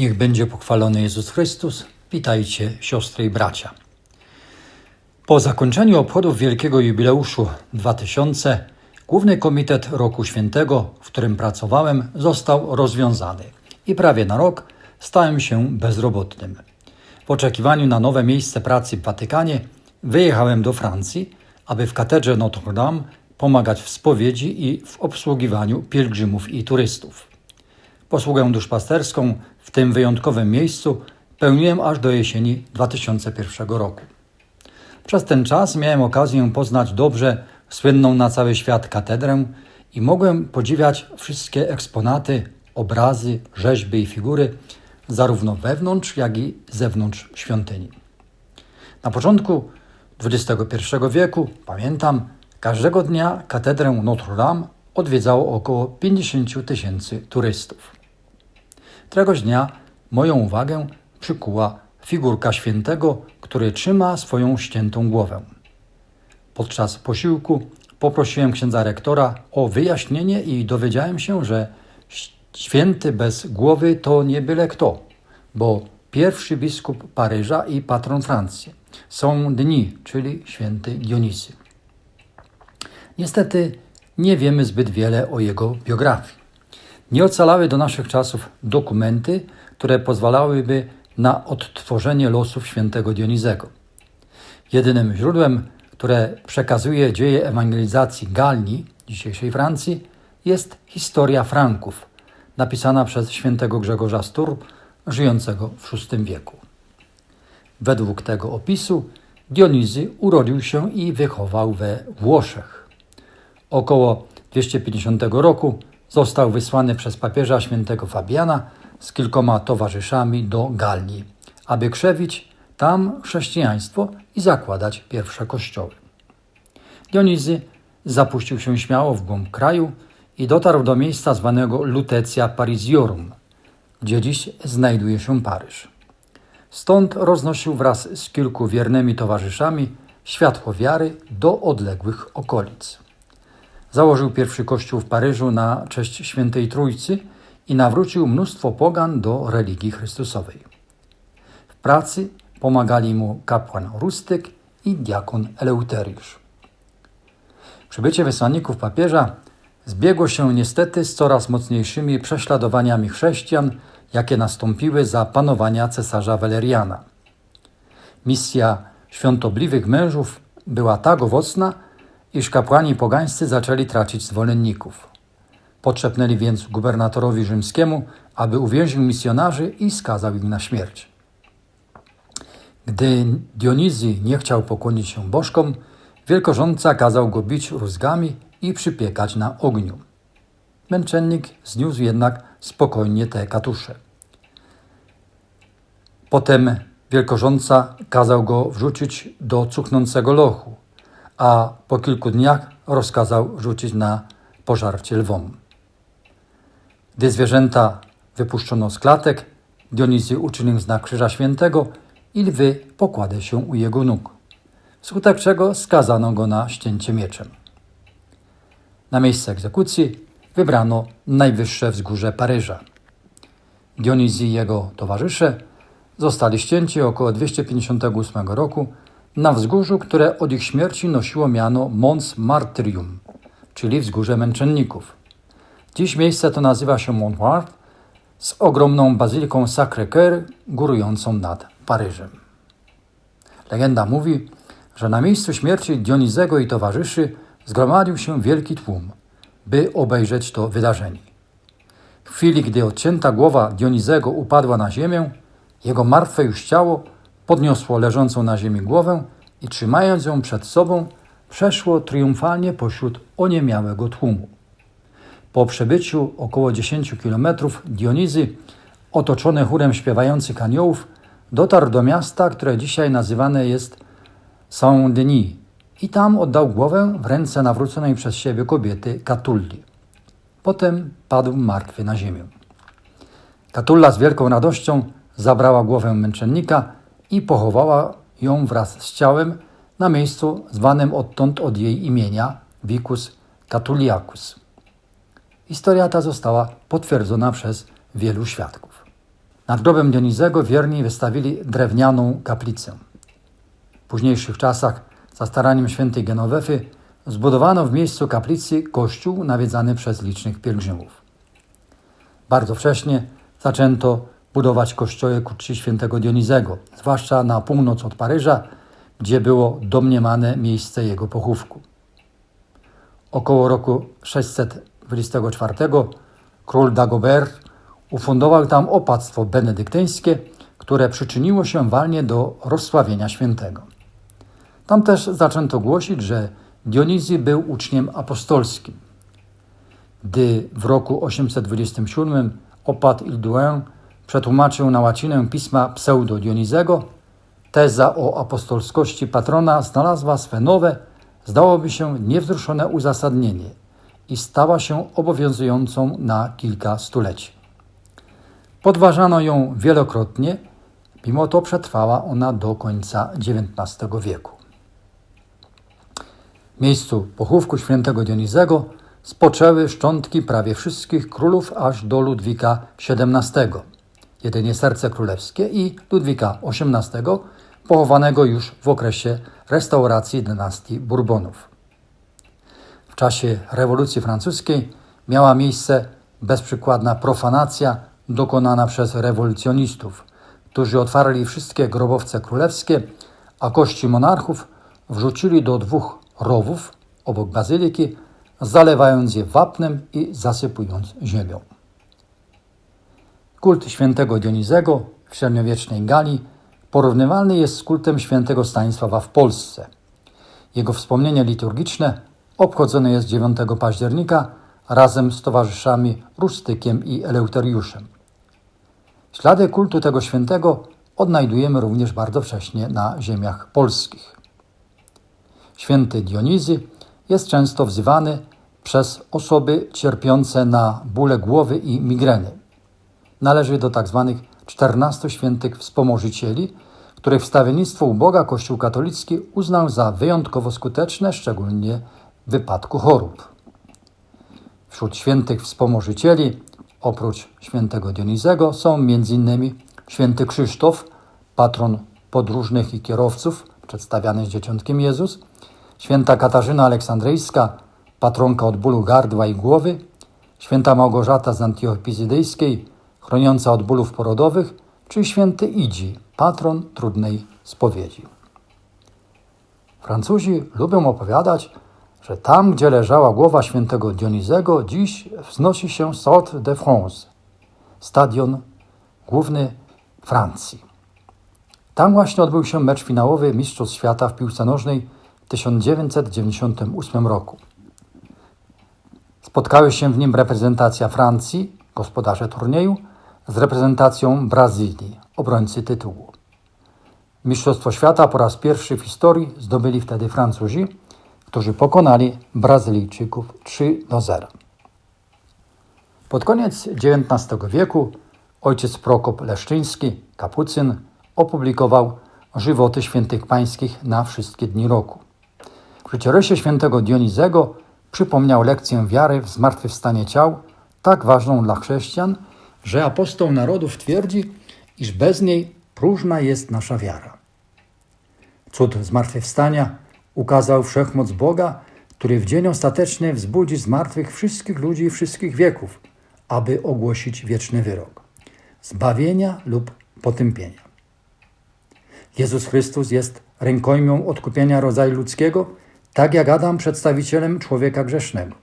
Niech będzie pochwalony Jezus Chrystus. Witajcie, siostry i bracia. Po zakończeniu obchodów Wielkiego Jubileuszu 2000 Główny Komitet Roku Świętego, w którym pracowałem, został rozwiązany i prawie na rok stałem się bezrobotnym. W oczekiwaniu na nowe miejsce pracy w Watykanie wyjechałem do Francji, aby w katedrze Notre Dame pomagać w spowiedzi i w obsługiwaniu pielgrzymów i turystów. Posługę duszpasterską w tym wyjątkowym miejscu pełniłem aż do jesieni 2001 roku. Przez ten czas miałem okazję poznać dobrze słynną na cały świat katedrę i mogłem podziwiać wszystkie eksponaty, obrazy, rzeźby i figury, zarówno wewnątrz, jak i zewnątrz świątyni. Na początku XXI wieku, pamiętam, każdego dnia katedrę Notre Dame odwiedzało około 50 tysięcy turystów. Któregoś dnia moją uwagę przykuła figurka świętego, który trzyma swoją ściętą głowę. Podczas posiłku poprosiłem księdza rektora o wyjaśnienie i dowiedziałem się, że święty bez głowy to nie byle kto, bo pierwszy biskup Paryża i patron Francji. Są dni, czyli święty Dionizy. Niestety nie wiemy zbyt wiele o jego biografii. Nie ocalały do naszych czasów dokumenty, które pozwalałyby na odtworzenie losów świętego Dionizego. Jedynym źródłem, które przekazuje dzieje ewangelizacji Galii, dzisiejszej Francji, jest historia Franków, napisana przez świętego Grzegorza Stur, żyjącego w VI wieku. Według tego opisu Dionizy urodził się i wychował we Włoszech. Około 250 roku został wysłany przez papieża świętego Fabiana z kilkoma towarzyszami do Galii, aby krzewić tam chrześcijaństwo i zakładać pierwsze kościoły. Dionizy zapuścił się śmiało w głąb kraju i dotarł do miejsca zwanego Lutetia Parisiorum, gdzie dziś znajduje się Paryż. Stąd roznosił wraz z kilku wiernymi towarzyszami światło wiary do odległych okolic. Założył pierwszy kościół w Paryżu na cześć świętej Trójcy i nawrócił mnóstwo pogan do religii chrystusowej. W pracy pomagali mu kapłan Rustyk i diakon Eleuteriusz. Przybycie wysłanników papieża zbiegło się niestety z coraz mocniejszymi prześladowaniami chrześcijan, jakie nastąpiły za panowania cesarza Waleriana. Misja świątobliwych mężów była tak owocna, iż kapłani pogańscy zaczęli tracić zwolenników. Potrzepnęli więc gubernatorowi rzymskiemu, aby uwięził misjonarzy i skazał ich na śmierć. Gdy Dionizy nie chciał pokłonić się bożkom, wielkorządca kazał go bić rózgami i przypiekać na ogniu. Męczennik zniósł jednak spokojnie te katusze. Potem wielkorządca kazał go wrzucić do cuchnącego lochu, a po kilku dniach rozkazał rzucić na pożarcie lwom. Gdy zwierzęta wypuszczono z klatek, Dionizy uczynił znak Krzyża Świętego i lwy pokładę się u jego nóg, wskutek czego skazano go na ścięcie mieczem. Na miejsce egzekucji wybrano najwyższe wzgórze Paryża. Dionizy i jego towarzysze zostali ścięci około 258 roku na wzgórzu, które od ich śmierci nosiło miano Mons Martyrium, czyli wzgórze męczenników. Dziś miejsce to nazywa się Montmartre z ogromną bazyliką Sacré-Cœur górującą nad Paryżem. Legenda mówi, że na miejscu śmierci Dionizego i towarzyszy zgromadził się wielki tłum, by obejrzeć to wydarzenie. W chwili, gdy odcięta głowa Dionizego upadła na ziemię, jego martwe już ciało podniosło leżącą na ziemi głowę i trzymając ją przed sobą, przeszło triumfalnie pośród oniemiałego tłumu. Po przebyciu około 10 kilometrów Dionizy, otoczony chórem śpiewających aniołów, dotarł do miasta, które dzisiaj nazywane jest Saint-Denis i tam oddał głowę w ręce nawróconej przez siebie kobiety Katulli. Potem padł martwy na ziemię. Katulla z wielką radością zabrała głowę męczennika i pochowała ją wraz z ciałem na miejscu zwanym odtąd od jej imienia Vicus Catuliacus. Historia ta została potwierdzona przez wielu świadków. Nad grobem Dionizego wierni wystawili drewnianą kaplicę. W późniejszych czasach, za staraniem świętej Genowefy, zbudowano w miejscu kaplicy kościół nawiedzany przez licznych pielgrzymów. Bardzo wcześnie zaczęto budować kościoły ku czci świętego Dionizego, zwłaszcza na północ od Paryża, gdzie było domniemane miejsce jego pochówku. Około roku 624 król Dagobert ufundował tam opactwo benedyktyńskie, które przyczyniło się walnie do rozsławienia świętego. Tam też zaczęto głosić, że Dionizy był uczniem apostolskim. Gdy w roku 827 opat Ilduin przetłumaczył na łacinę pisma pseudo-Dionizego, teza o apostolskości patrona znalazła swe nowe, zdałoby się niewzruszone uzasadnienie i stała się obowiązującą na kilka stuleci. Podważano ją wielokrotnie, mimo to przetrwała ona do końca XIX wieku. W miejscu pochówku świętego Dionizego spoczęły szczątki prawie wszystkich królów aż do Ludwika XVII, jedynie serce królewskie i Ludwika XVIII, pochowanego już w okresie restauracji dynastii Bourbonów. W czasie rewolucji francuskiej miała miejsce bezprzykładna profanacja dokonana przez rewolucjonistów, którzy otwarli wszystkie grobowce królewskie, a kości monarchów wrzucili do dwóch rowów obok bazyliki, zalewając je wapnem i zasypując ziemią. Kult świętego Dionizego w średniowiecznej Galii porównywalny jest z kultem świętego Stanisława w Polsce. Jego wspomnienie liturgiczne obchodzone jest 9 października razem z towarzyszami Rustykiem i Eleuteriuszem. Ślady kultu tego świętego odnajdujemy również bardzo wcześnie na ziemiach polskich. Święty Dionizy jest często wzywany przez osoby cierpiące na bóle głowy i migreny. Należy do tzw. Tak 14 świętych wspomożycieli, których wstawiennictwo u Boga Kościół katolicki uznał za wyjątkowo skuteczne, szczególnie w wypadku chorób. Wśród świętych wspomożycieli Oprócz świętego Dionizego są m.in. święty Krzysztof, patron podróżnych i kierowców, przedstawiany z dzieciątkiem Jezus, święta Katarzyna Aleksandryjska, patronka od bólu gardła i głowy, święta Małgorzata z Antiochii Pizydyjskiej, chroniąca od bólów porodowych, czy święty Idzi, patron trudnej spowiedzi. Francuzi lubią opowiadać, że tam, gdzie leżała głowa świętego Dionizego, dziś wznosi się Stade de France, stadion główny Francji. Tam właśnie odbył się mecz finałowy Mistrzostw Świata w piłce nożnej w 1998 roku. Spotkały się w nim reprezentacja Francji, gospodarze turnieju, z reprezentacją Brazylii, obrońcy tytułu. Mistrzostwo Świata po raz pierwszy w historii zdobyli wtedy Francuzi, którzy pokonali Brazylijczyków 3 do 0. Pod koniec XIX wieku ojciec Prokop Leszczyński, kapucyn, opublikował żywoty świętych pańskich na wszystkie dni roku. W życiorysie świętego Dionizego przypomniał lekcję wiary w zmartwychwstanie ciał, tak ważną dla chrześcijan, że apostoł narodów twierdzi, iż bez niej próżna jest nasza wiara. Cud zmartwychwstania ukazał wszechmoc Boga, który w dzień ostateczny wzbudzi z martwych wszystkich ludzi wszystkich wieków, aby ogłosić wieczny wyrok zbawienia lub potępienia. Jezus Chrystus jest rękojmią odkupienia rodzaju ludzkiego, tak jak Adam przedstawicielem człowieka grzesznego.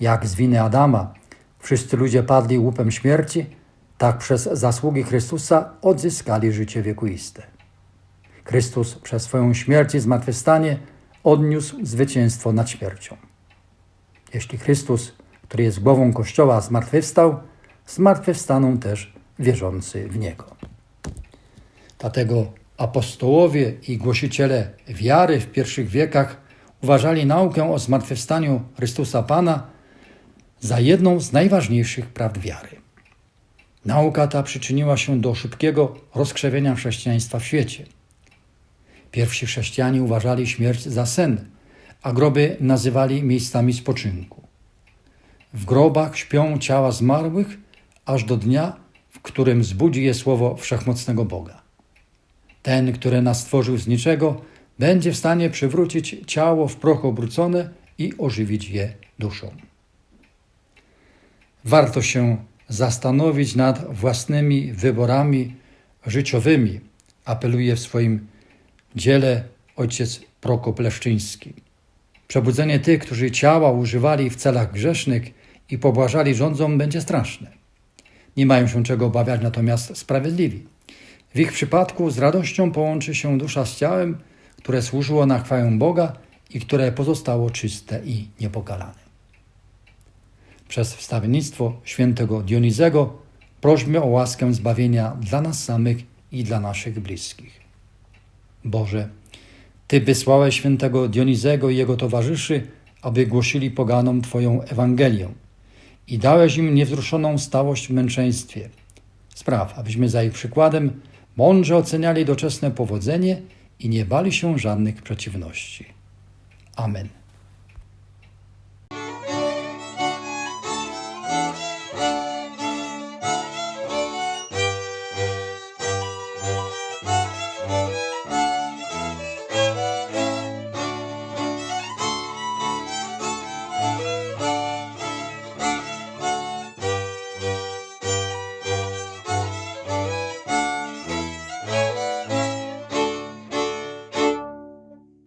Jak z winy Adama wszyscy ludzie padli łupem śmierci, tak przez zasługi Chrystusa odzyskali życie wiekuiste. Chrystus przez swoją śmierć i zmartwychwstanie odniósł zwycięstwo nad śmiercią. Jeśli Chrystus, który jest głową Kościoła, zmartwychwstał, zmartwychwstaną też wierzący w Niego. Dlatego apostołowie i głosiciele wiary w pierwszych wiekach uważali naukę o zmartwychwstaniu Chrystusa Pana za jedną z najważniejszych prawd wiary. Nauka ta przyczyniła się do szybkiego rozkrzewienia chrześcijaństwa w świecie – Pierwsi chrześcijanie uważali śmierć za sen, a groby nazywali miejscami spoczynku. W grobach śpią ciała zmarłych aż do dnia, w którym zbudzi je słowo wszechmocnego Boga. Ten, który nas stworzył z niczego, będzie w stanie przywrócić ciało w proch obrócone i ożywić je duszą. Warto się zastanowić nad własnymi wyborami życiowymi, apeluje w swoim dziele ojciec Prokop Leszczyński. Przebudzenie tych, którzy ciała używali w celach grzesznych i pobłażali rządzom, będzie straszne. Nie mają się czego obawiać natomiast sprawiedliwi. W ich przypadku z radością połączy się dusza z ciałem, które służyło na chwałę Boga i które pozostało czyste i niepokalane. Przez wstawiennictwo świętego Dionizego prośmy o łaskę zbawienia dla nas samych i dla naszych bliskich. Boże, Ty wysłałeś świętego Dionizego i jego towarzyszy, aby głosili poganom Twoją Ewangelię i dałeś im niewzruszoną stałość w męczeństwie. Spraw, abyśmy za ich przykładem mądrze oceniali doczesne powodzenie i nie bali się żadnych przeciwności. Amen.